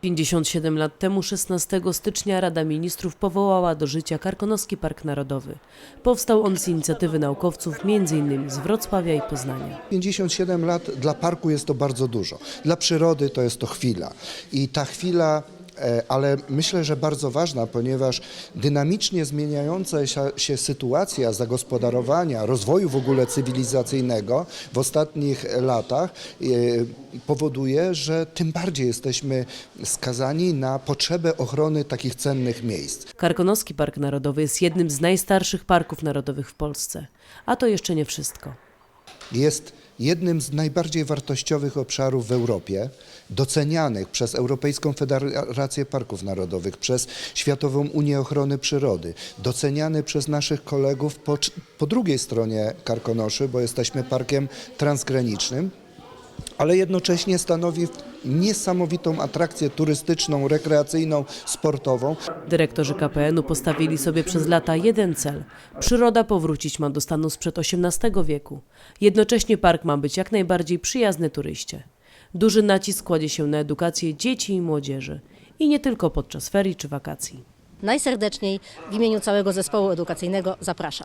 57 lat temu, 16 stycznia, Rada Ministrów powołała do życia Karkonoski Park Narodowy. Powstał on z inicjatywy naukowców m.in. z Wrocławia i Poznania. 57 lat dla parku jest to bardzo dużo. Dla przyrody to jest to chwila. I ta chwila, ale myślę, że bardzo ważna, ponieważ dynamicznie zmieniająca się, się sytuacja zagospodarowania, rozwoju w ogóle cywilizacyjnego w ostatnich latach e, powoduje, że tym bardziej jesteśmy skazani na potrzebę ochrony takich cennych miejsc. Karkonoski Park Narodowy jest jednym z najstarszych parków narodowych w Polsce. A to jeszcze nie wszystko. jest jednym z najbardziej wartościowych obszarów w Europie, docenianych przez Europejską Federację Parków Narodowych, przez Światową Unię Ochrony Przyrody, doceniany przez naszych kolegów po, po drugiej stronie Karkonoszy, bo jesteśmy parkiem transgranicznym, ale jednocześnie stanowi niesamowitą atrakcję turystyczną, rekreacyjną, sportową. Dyrektorzy KPN-u postawili sobie przez lata jeden cel. Przyroda powrócić ma do stanu sprzed XVIII wieku. Jednocześnie park ma być jak najbardziej przyjazny turyście. Duży nacisk kładzie się na edukację dzieci i młodzieży. I nie tylko podczas ferii czy wakacji. Najserdeczniej w imieniu całego zespołu edukacyjnego zapraszam.